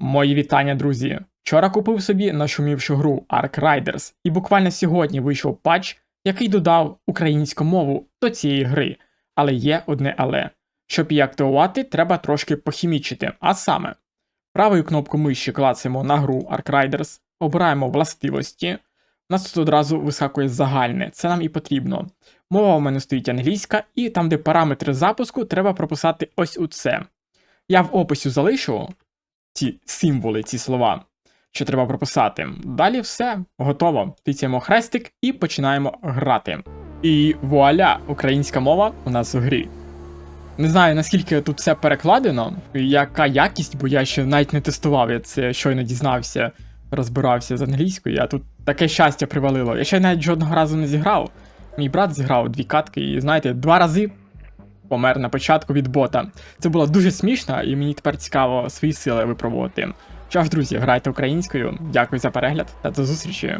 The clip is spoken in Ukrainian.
Мої вітання, друзі! Вчора купив собі нашумівшу гру Ark Riders, і буквально сьогодні вийшов патч, який додав українську мову до цієї гри. Але є одне але. Щоб її активувати, треба трошки похімічити, а саме, правою кнопку миші клацаємо на гру Ark Riders, обираємо властивості. У нас тут одразу вискакує загальне, це нам і потрібно. Мова у мене стоїть англійська, і там, де параметри запуску, треба прописати ось у це. Я в описі залишу ці символи, ці слова, що треба прописати. Далі все готово. Тицяємо хрестик і починаємо грати. І вуаля, українська мова у нас в грі. Не знаю, наскільки тут все перекладено, яка якість, бо я ще навіть не тестував, я це щойно дізнався, розбирався з англійською, а тут таке щастя привалило. Я ще навіть жодного разу не зіграв. Мій брат зіграв дві катки, і знаєте, два рази помер на початку від бота. Це було дуже смішно, і мені тепер цікаво свої сили випробувати. Що ж, друзі, грайте українською. Дякую за перегляд та до зустрічі.